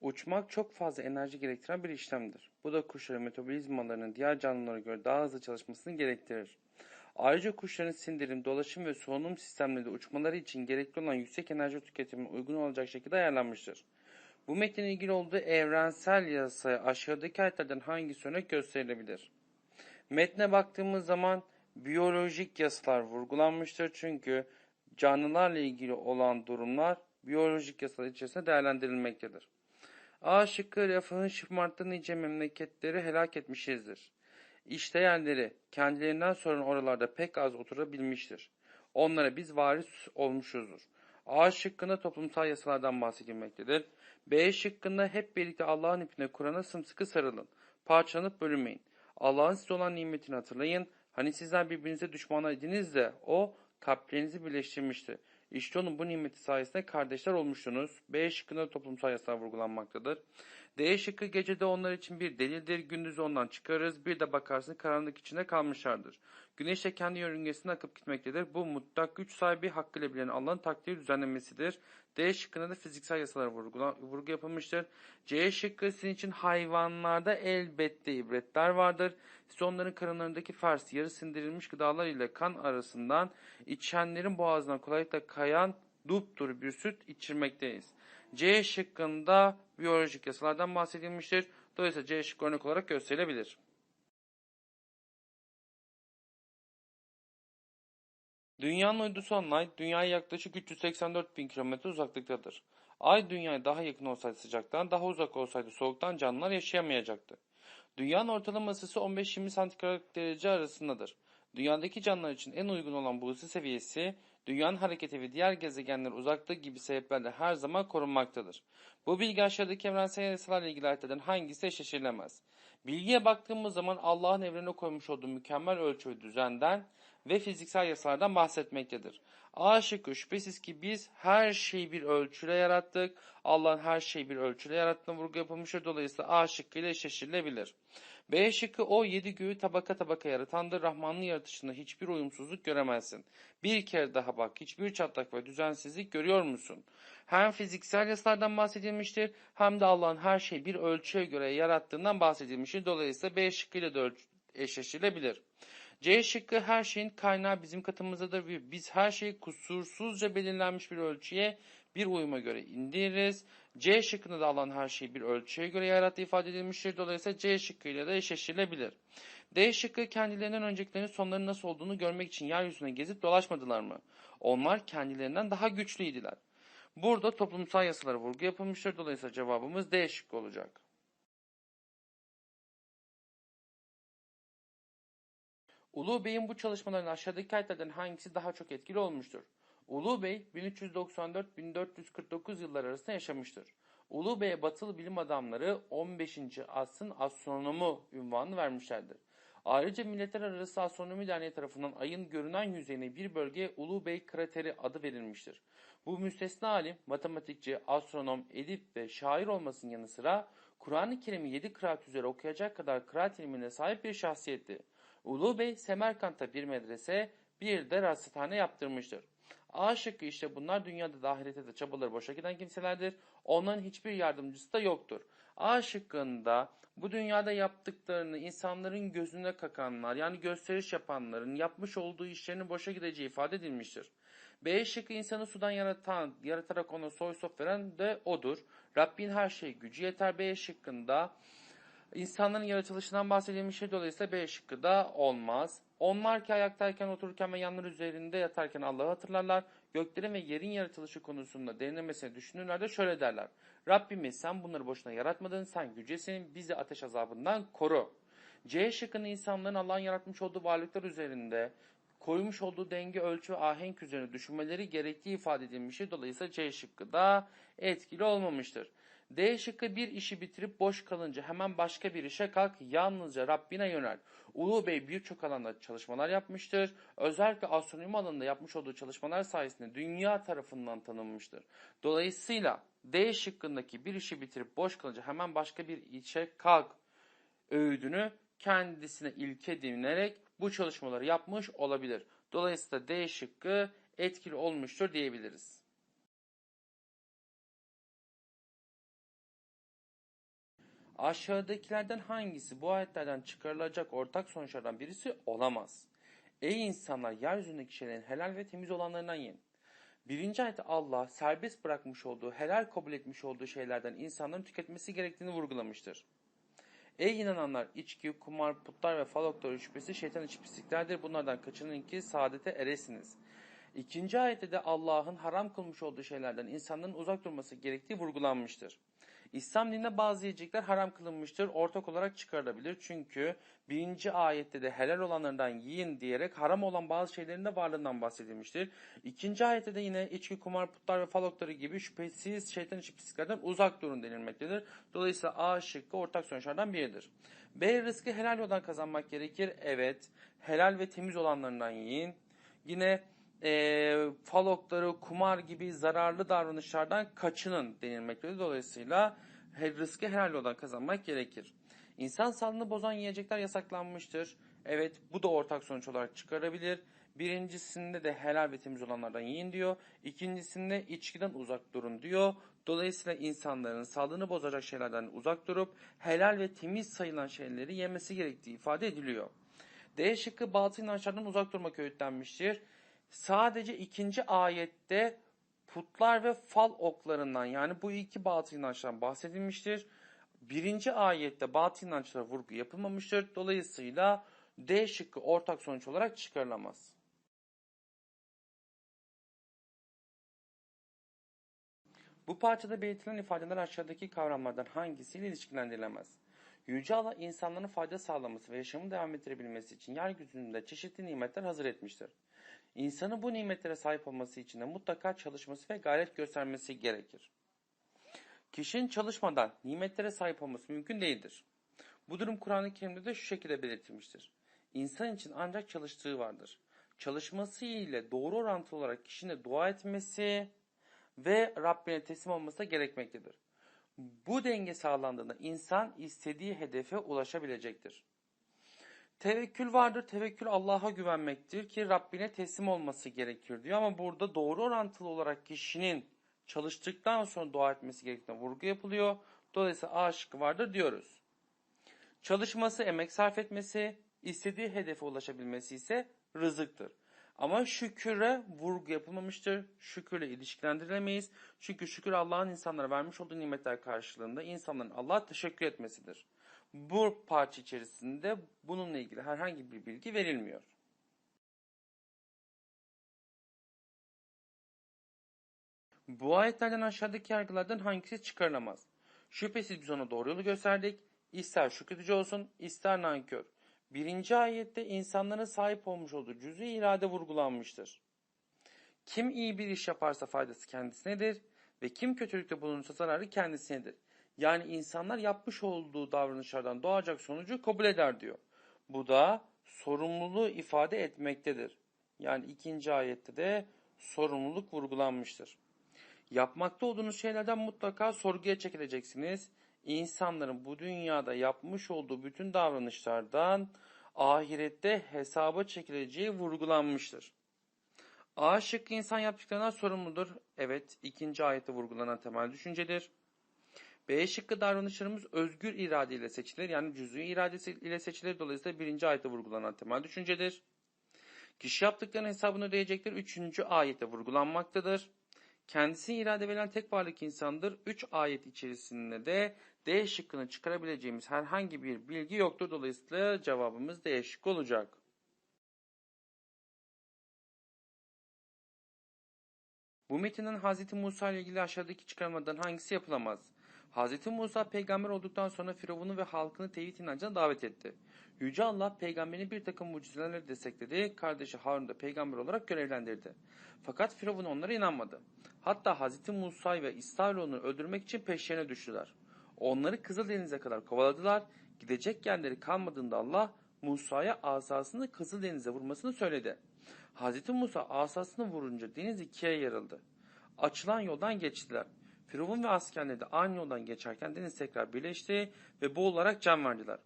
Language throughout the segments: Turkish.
Uçmak çok fazla enerji gerektiren bir işlemdir. Bu da kuşların metabolizmalarının diğer canlılara göre daha hızlı çalışmasını gerektirir. Ayrıca kuşların sindirim, dolaşım ve solunum sistemleri uçmaları için gerekli olan yüksek enerji tüketimine uygun olacak şekilde ayarlanmıştır. Bu metnin ilgili olduğu evrensel yasaya aşağıdaki ayetlerden hangisi örnek gösterilebilir? Metne baktığımız zaman biyolojik yasalar vurgulanmıştır. Çünkü canlılarla ilgili olan durumlar biyolojik yasalar içerisinde değerlendirilmektedir. A şıkkı refahın şımarttığı nice memleketleri helak etmişizdir. İşte yerleri kendilerinden sonra oralarda pek az oturabilmiştir. Onlara biz varis olmuşuzdur. A şıkkında toplumsal yasalardan bahsedilmektedir. B şıkkında hep birlikte Allah'ın ipine Kur'an'a sımsıkı sarılın. Parçalanıp bölünmeyin. Allah'ın size olan nimetini hatırlayın. Hani sizler birbirinize düşmanlar idiniz de o kalplerinizi birleştirmişti. İşte onun bu nimeti sayesinde kardeşler olmuştunuz. B şıkkında toplumsal yasalar vurgulanmaktadır. D şıkkı gecede onlar için bir delildir. Gündüz ondan çıkarız. Bir de bakarsın karanlık içinde kalmışlardır. Güneş de kendi yörüngesine akıp gitmektedir. Bu mutlak güç sahibi hakkıyla bilen Allah'ın takdiri düzenlemesidir. D şıkkında da fiziksel yasalar vurgu, vurgu yapılmıştır. C şıkkı sizin için hayvanlarda elbette ibretler vardır. Siz onların karınlarındaki fers, yarı sindirilmiş gıdalar ile kan arasından içenlerin boğazına kolaylıkla kayan duptur bir süt içirmekteyiz. C şıkkında biyolojik yasalardan bahsedilmiştir. Dolayısıyla C şıkkı örnek olarak gösterilebilir. Dünyanın uydusu olan Ay, Dünya'ya yaklaşık 384 bin kilometre uzaklıktadır. Ay Dünya'ya daha yakın olsaydı sıcaktan, daha uzak olsaydı soğuktan canlılar yaşayamayacaktı. Dünyanın ortalama ısısı 15-20 santigrat derece arasındadır. Dünyadaki canlılar için en uygun olan bu ısı seviyesi, dünyanın hareketi ve diğer gezegenler uzaklığı gibi sebeplerle her zaman korunmaktadır. Bu bilgi aşağıdaki evrensel yasalarla ilgili ayetlerden hangisi eşleştirilemez? Bilgiye baktığımız zaman Allah'ın evrene koymuş olduğu mükemmel ölçü ve düzenden ve fiziksel yasalardan bahsetmektedir. A şıkkı şüphesiz ki biz her şeyi bir ölçüyle yarattık. Allah'ın her şeyi bir ölçüyle yarattığına vurgu yapılmıştır. Dolayısıyla A şıkkı ile eşleştirilebilir. B şıkkı o yedi göğü tabaka tabaka yaratandır. Rahman'ın yaratışında hiçbir uyumsuzluk göremezsin. Bir kere daha bak hiçbir çatlak ve düzensizlik görüyor musun? Hem fiziksel yasalardan bahsedilmiştir hem de Allah'ın her şeyi bir ölçüye göre yarattığından bahsedilmiştir. Dolayısıyla B şıkkıyla da eşleştirilebilir. C şıkkı her şeyin kaynağı bizim katımızdadır ve biz her şeyi kusursuzca belirlenmiş bir ölçüye bir uyuma göre indiririz. C şıkkında da alan her şeyi bir ölçüye göre yarattığı ifade edilmiştir. Dolayısıyla C şıkkıyla da eşleştirilebilir. D şıkkı kendilerinden öncekilerin sonlarının nasıl olduğunu görmek için yeryüzüne gezip dolaşmadılar mı? Onlar kendilerinden daha güçlüydüler. Burada toplumsal yasalara vurgu yapılmıştır. Dolayısıyla cevabımız D şıkkı olacak. Ulu Bey'in bu çalışmaların aşağıdaki ayetlerden hangisi daha çok etkili olmuştur? Ulu Bey 1394-1449 yıllar arasında yaşamıştır. Ulu Bey'e batılı bilim adamları 15. asrın astronomu ünvanını vermişlerdir. Ayrıca Milletler Arası Astronomi Derneği tarafından ayın görünen yüzeyine bir bölgeye Ulu Bey krateri adı verilmiştir. Bu müstesna alim, matematikçi, astronom, edip ve şair olmasının yanı sıra Kur'an-ı Kerim'i 7 kıraat üzere okuyacak kadar kıraat ilmine sahip bir şahsiyetti. Ulu Bey Semerkant'ta bir medrese, bir de rasthane yaptırmıştır. A şıkkı işte bunlar dünyada da ahirete de çabaları boşa giden kimselerdir. Onların hiçbir yardımcısı da yoktur. A şıkkında bu dünyada yaptıklarını insanların gözüne kakanlar yani gösteriş yapanların yapmış olduğu işlerinin boşa gideceği ifade edilmiştir. B şıkkı insanı sudan yaratan, yaratarak ona soy sop veren de odur. Rabbin her şey gücü yeter B şıkkında İnsanların yaratılışından bahsedilmiştir. Dolayısıyla B şıkkı da olmaz. Onlar ki ayaktayken, otururken ve yanları üzerinde yatarken Allah'ı hatırlarlar. Göklerin ve yerin yaratılışı konusunda derinlemesine düşünürler de şöyle derler. Rabbimiz sen bunları boşuna yaratmadın, sen yücesin, bizi ateş azabından koru. C şıkkının insanların Allah'ın yaratmış olduğu varlıklar üzerinde koymuş olduğu denge, ölçü ve ahenk üzerine düşünmeleri gerektiği ifade edilmiştir. Dolayısıyla C şıkkı da etkili olmamıştır. D şıkkı bir işi bitirip boş kalınca hemen başka bir işe kalk, yalnızca Rabbine yönel. Ulu Bey birçok alanda çalışmalar yapmıştır. Özellikle astronomi alanında yapmış olduğu çalışmalar sayesinde dünya tarafından tanınmıştır. Dolayısıyla D şıkkındaki bir işi bitirip boş kalınca hemen başka bir işe kalk öğüdünü kendisine ilke edinerek bu çalışmaları yapmış olabilir. Dolayısıyla D şıkkı etkili olmuştur diyebiliriz. Aşağıdakilerden hangisi bu ayetlerden çıkarılacak ortak sonuçlardan birisi olamaz? Ey insanlar yeryüzündeki şeylerin helal ve temiz olanlarından yiyin. Birinci ayette Allah serbest bırakmış olduğu, helal kabul etmiş olduğu şeylerden insanların tüketmesi gerektiğini vurgulamıştır. Ey inananlar içki, kumar, putlar ve falokları şüphesi şeytan içi pisliklerdir. Bunlardan kaçının ki saadete eresiniz. İkinci ayette de Allah'ın haram kılmış olduğu şeylerden insanların uzak durması gerektiği vurgulanmıştır. İslam dininde bazı yiyecekler haram kılınmıştır, ortak olarak çıkarılabilir. Çünkü birinci ayette de helal olanlardan yiyin diyerek haram olan bazı şeylerin de varlığından bahsedilmiştir. İkinci ayette de yine içki, kumar, putlar ve falokları gibi şüphesiz şeytan içi pisliklerden uzak durun denilmektedir. Dolayısıyla A şıkkı ortak sonuçlardan biridir. B rızkı helal yoldan kazanmak gerekir. Evet, helal ve temiz olanlarından yiyin. Yine e, falokları, kumar gibi zararlı davranışlardan kaçının denilmektedir. Dolayısıyla rızkı helal yoldan kazanmak gerekir. İnsan sağlığını bozan yiyecekler yasaklanmıştır. Evet bu da ortak sonuç olarak çıkarabilir. Birincisinde de helal ve temiz olanlardan yiyin diyor. İkincisinde içkiden uzak durun diyor. Dolayısıyla insanların sağlığını bozacak şeylerden uzak durup helal ve temiz sayılan şeyleri yemesi gerektiği ifade ediliyor. D şıkkı batıl inançlardan uzak durmak öğütlenmiştir. Sadece ikinci ayette putlar ve fal oklarından yani bu iki batıl inançtan bahsedilmiştir. Birinci ayette batıl inançlara vurgu yapılmamıştır. Dolayısıyla D şıkkı ortak sonuç olarak çıkarılamaz. Bu parçada belirtilen ifadeler aşağıdaki kavramlardan hangisiyle ilişkilendirilemez? Yüce Allah insanların fayda sağlaması ve yaşamı devam ettirebilmesi için yeryüzünde çeşitli nimetler hazır etmiştir. İnsanın bu nimetlere sahip olması için de mutlaka çalışması ve gayret göstermesi gerekir. Kişinin çalışmadan nimetlere sahip olması mümkün değildir. Bu durum Kur'an-ı Kerim'de de şu şekilde belirtilmiştir. İnsan için ancak çalıştığı vardır. Çalışması ile doğru orantılı olarak kişinin dua etmesi ve Rabbine teslim olması da gerekmektedir. Bu denge sağlandığında insan istediği hedefe ulaşabilecektir. Tevekkül vardır. Tevekkül Allah'a güvenmektir ki Rabbine teslim olması gerekir diyor. Ama burada doğru orantılı olarak kişinin çalıştıktan sonra dua etmesi gerektiğine vurgu yapılıyor. Dolayısıyla A şıkkı vardır diyoruz. Çalışması, emek sarf etmesi, istediği hedefe ulaşabilmesi ise rızıktır. Ama şüküre vurgu yapılmamıştır. Şükürle ilişkilendirilemeyiz. Çünkü şükür Allah'ın insanlara vermiş olduğu nimetler karşılığında insanların Allah'a teşekkür etmesidir. Bu parça içerisinde bununla ilgili herhangi bir bilgi verilmiyor. Bu ayetlerden aşağıdaki yargılardan hangisi çıkarılamaz? Şüphesiz biz ona doğru yolu gösterdik. İster şükredici olsun, ister nankör. Birinci ayette insanların sahip olmuş olduğu cüz'i irade vurgulanmıştır. Kim iyi bir iş yaparsa faydası kendisinedir ve kim kötülükte bulunursa zararı kendisinedir. Yani insanlar yapmış olduğu davranışlardan doğacak sonucu kabul eder diyor. Bu da sorumluluğu ifade etmektedir. Yani ikinci ayette de sorumluluk vurgulanmıştır. Yapmakta olduğunuz şeylerden mutlaka sorguya çekileceksiniz. İnsanların bu dünyada yapmış olduğu bütün davranışlardan ahirette hesaba çekileceği vurgulanmıştır. A şıkkı insan yaptıklarından sorumludur. Evet, ikinci ayette vurgulanan temel düşüncedir. B şıkkı davranışlarımız özgür irade ile seçilir. Yani cüz'i iradesi ile seçilir. Dolayısıyla birinci ayette vurgulanan temel düşüncedir. Kişi yaptıklarının hesabını ödeyecektir. Üçüncü ayette vurgulanmaktadır. Kendisi irade veren tek varlık insandır. Üç ayet içerisinde de D şıkkını çıkarabileceğimiz herhangi bir bilgi yoktur. Dolayısıyla cevabımız D şıkkı olacak. Bu metinden Hz. Musa ile ilgili aşağıdaki çıkarmadan hangisi yapılamaz? Hz. Musa peygamber olduktan sonra Firavun'u ve halkını tevhid inancına davet etti. Yüce Allah peygamberini bir takım mucizelerle destekledi, kardeşi Harun da peygamber olarak görevlendirdi. Fakat Firavun onlara inanmadı. Hatta Hz. Musa'yı ve İsrailoğlu'nu öldürmek için peşlerine düştüler. Onları Kızıldeniz'e kadar kovaladılar. Gidecek yerleri kalmadığında Allah Musa'ya asasını Kızıldeniz'e vurmasını söyledi. Hz. Musa asasını vurunca deniz ikiye yarıldı. Açılan yoldan geçtiler. Firavun ve askerleri de aynı yoldan geçerken deniz tekrar birleşti ve boğularak can verdiler.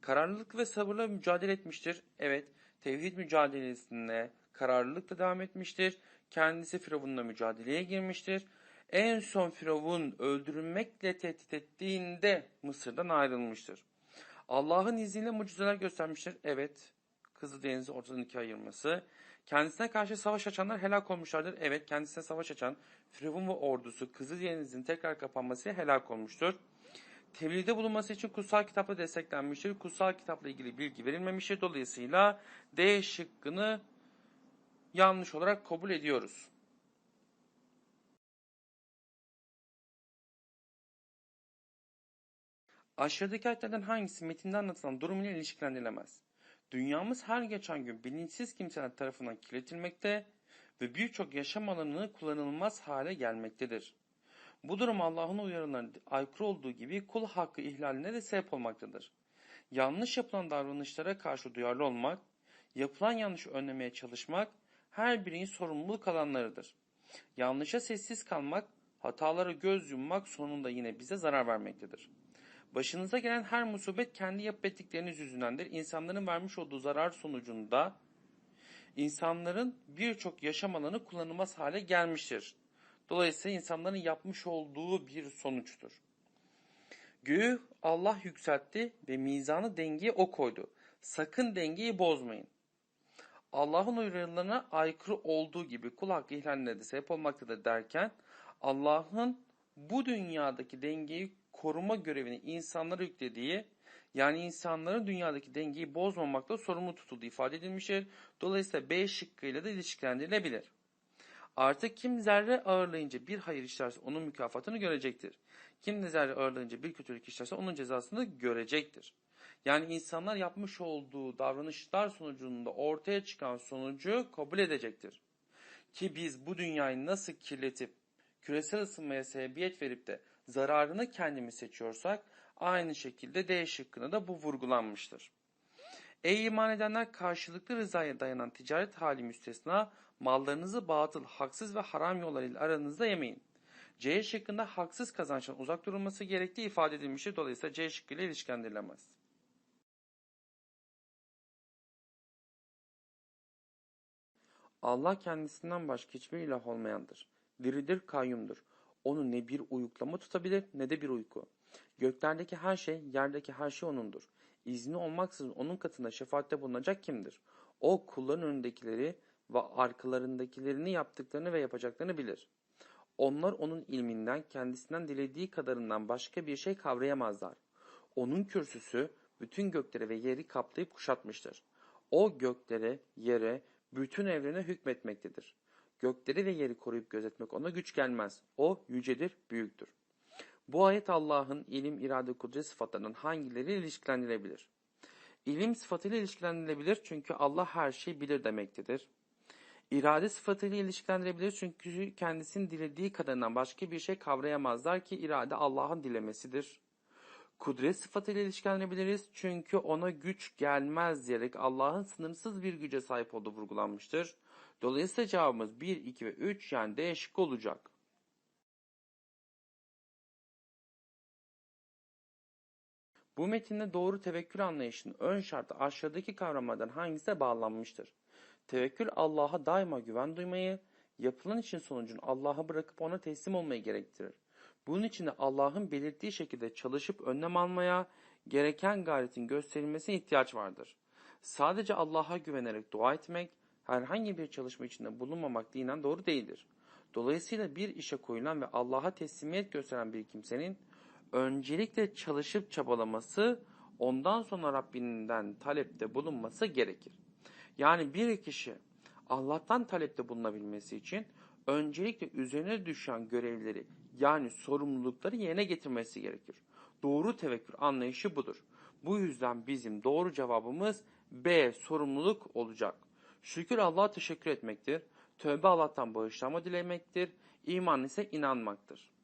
Kararlılık ve sabırla mücadele etmiştir. Evet, tevhid mücadelesine kararlılıkla devam etmiştir. Kendisi Firavun'la mücadeleye girmiştir. En son Firavun öldürülmekle tehdit ettiğinde Mısır'dan ayrılmıştır. Allah'ın izniyle mucizeler göstermiştir. Evet. Kızıldeniz'i ortadan ikiye ayırması. Kendisine karşı savaş açanlar helak olmuşlardır. Evet kendisine savaş açan Firavun ve ordusu Kızıldeniz'in tekrar kapanması helak olmuştur. Tebliğde bulunması için kutsal kitapla desteklenmiştir. Kutsal kitapla ilgili bilgi verilmemiştir. Dolayısıyla D şıkkını yanlış olarak kabul ediyoruz. Aşağıdaki ayetlerden hangisi metinde anlatılan durum ile ilişkilendirilemez? Dünyamız her geçen gün bilinçsiz kimseler tarafından kirletilmekte ve birçok yaşam alanını kullanılmaz hale gelmektedir. Bu durum Allah'ın uyarılarına aykırı olduğu gibi kul hakkı ihlaline de sebep olmaktadır. Yanlış yapılan davranışlara karşı duyarlı olmak, yapılan yanlışı önlemeye çalışmak her birinin sorumluluk alanlarıdır. Yanlışa sessiz kalmak, hatalara göz yummak sonunda yine bize zarar vermektedir. Başınıza gelen her musibet kendi yapıp ettikleriniz yüzündendir. İnsanların vermiş olduğu zarar sonucunda insanların birçok yaşam alanı kullanılmaz hale gelmiştir. Dolayısıyla insanların yapmış olduğu bir sonuçtur. Göğü Allah yükseltti ve mizanı dengeye o koydu. Sakın dengeyi bozmayın. Allah'ın uyarılarına aykırı olduğu gibi kul hakkı ihlaline de sebep olmaktadır derken Allah'ın bu dünyadaki dengeyi koruma görevini insanlara yüklediği yani insanların dünyadaki dengeyi bozmamakla sorumlu tutulduğu ifade edilmiştir. Dolayısıyla B şıkkıyla da ilişkilendirilebilir. Artık kim zerre ağırlayınca bir hayır işlerse onun mükafatını görecektir. Kim de zerre ağırlayınca bir kötülük işlerse onun cezasını görecektir. Yani insanlar yapmış olduğu davranışlar sonucunda ortaya çıkan sonucu kabul edecektir. Ki biz bu dünyayı nasıl kirletip küresel ısınmaya sebebiyet verip de zararını kendimiz seçiyorsak aynı şekilde D şıkkına da bu vurgulanmıştır. Ey iman edenler karşılıklı rızaya dayanan ticaret hali müstesna mallarınızı batıl, haksız ve haram yollarıyla aranızda yemeyin. C şıkkında haksız kazançtan uzak durulması gerektiği ifade edilmiştir. Dolayısıyla C şıkkıyla ilişkilendirilemez. Allah kendisinden başka hiçbir ilah olmayandır. Diridir, kayyumdur. Onu ne bir uyuklama tutabilir ne de bir uyku. Göklerdeki her şey, yerdeki her şey O'nundur. İzni olmaksızın O'nun katında şefaatte bulunacak kimdir? O kulların önündekileri ve arkalarındakilerini yaptıklarını ve yapacaklarını bilir. Onlar O'nun ilminden, kendisinden dilediği kadarından başka bir şey kavrayamazlar. O'nun kürsüsü bütün gökleri ve yeri kaplayıp kuşatmıştır. O göklere, yere, bütün evrene hükmetmektedir. Gökleri ve yeri koruyup gözetmek ona güç gelmez. O yücedir, büyüktür. Bu ayet Allah'ın ilim, irade, kudret sıfatlarından hangileri ilişkilendirilebilir? İlim sıfatıyla ilişkilendirilebilir çünkü Allah her şeyi bilir demektedir. İrade sıfatıyla ilişkilendirilebilir çünkü kendisinin dilediği kadarından başka bir şey kavrayamazlar ki irade Allah'ın dilemesidir. Kudret sıfatıyla ilişkilendirebiliriz çünkü ona güç gelmez diyerek Allah'ın sınırsız bir güce sahip olduğu vurgulanmıştır. Dolayısıyla cevabımız 1, 2 ve 3 yani D şıkkı olacak. Bu metinde doğru tevekkül anlayışının ön şartı aşağıdaki kavramlardan hangisine bağlanmıştır? Tevekkül Allah'a daima güven duymayı, yapılan için sonucun Allah'a bırakıp ona teslim olmayı gerektirir. Bunun için de Allah'ın belirttiği şekilde çalışıp önlem almaya, gereken gayretin gösterilmesine ihtiyaç vardır. Sadece Allah'a güvenerek dua etmek, herhangi bir çalışma içinde bulunmamak dinen doğru değildir. Dolayısıyla bir işe koyulan ve Allah'a teslimiyet gösteren bir kimsenin öncelikle çalışıp çabalaması, ondan sonra Rabbinden talepte bulunması gerekir. Yani bir kişi Allah'tan talepte bulunabilmesi için öncelikle üzerine düşen görevleri yani sorumlulukları yerine getirmesi gerekir. Doğru tevekkül anlayışı budur. Bu yüzden bizim doğru cevabımız B sorumluluk olacak. Şükür Allah'a teşekkür etmektir. Tövbe Allah'tan bağışlanma dilemektir. İman ise inanmaktır.